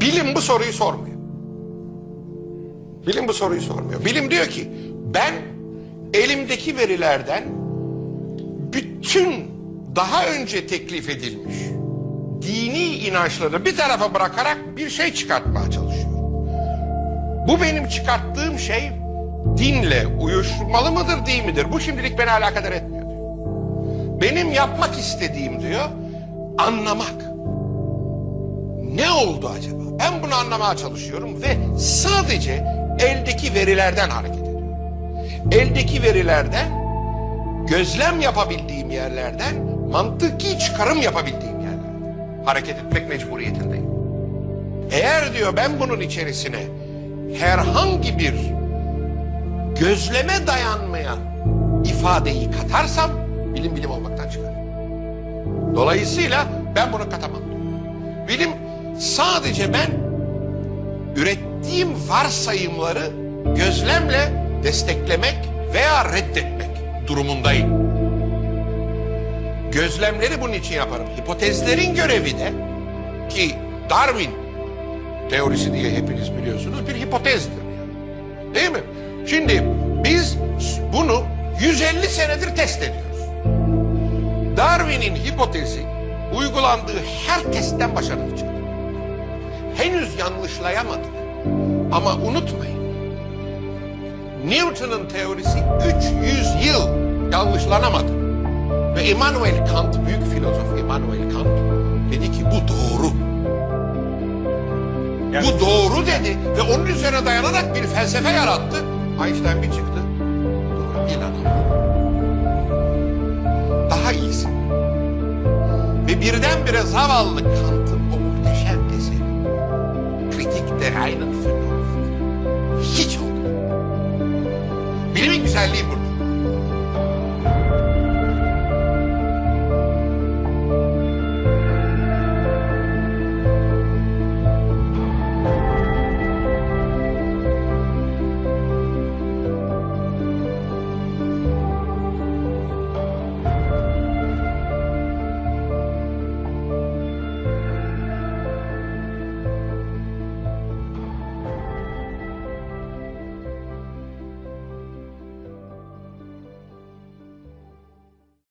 Bilim bu soruyu sormuyor. Bilim bu soruyu sormuyor. Bilim diyor ki ben elimdeki verilerden bütün daha önce teklif edilmiş dini inançları bir tarafa bırakarak bir şey çıkartmaya çalışıyorum. Bu benim çıkarttığım şey dinle uyuşmalı mıdır değil midir? Bu şimdilik beni alakadar etmiyor. Benim yapmak istediğim diyor anlamak. Ne oldu acaba? Ben bunu anlamaya çalışıyorum ve sadece eldeki verilerden hareket ediyorum. Eldeki verilerden gözlem yapabildiğim yerlerden mantıki çıkarım yapabildiğim yerlerden hareket etmek mecburiyetindeyim. Eğer diyor ben bunun içerisine herhangi bir gözleme dayanmayan ifadeyi katarsam bilim bilim olmaktan çıkar. Dolayısıyla ben bunu katamam. Bilim sadece ben ürettiğim varsayımları gözlemle desteklemek veya reddetmek durumundayım. Gözlemleri bunun için yaparım. Hipotezlerin görevi de ki Darwin teorisi diye hepiniz biliyorsunuz bir hipotezdir. Değil mi? Şimdi biz bunu 150 senedir test ediyoruz. Darwin'in hipotezi uygulandığı her testten başarılı çıktı. Henüz yanlışlayamadık. Ama unutmayın. Newton'un teorisi 300 yıl yanlışlanamadı. Ve Immanuel Kant, büyük filozof Immanuel Kant dedi ki bu doğru. Bu doğru dedi ve onun üzerine dayanarak bir felsefe yarattı. Einstein bir çıktı. Doğru değil adam. Daha iyisi. Ve birdenbire zavallı Kant'ın reinen Vernunft hiç olmuyor. Bilimin güzelliği burada.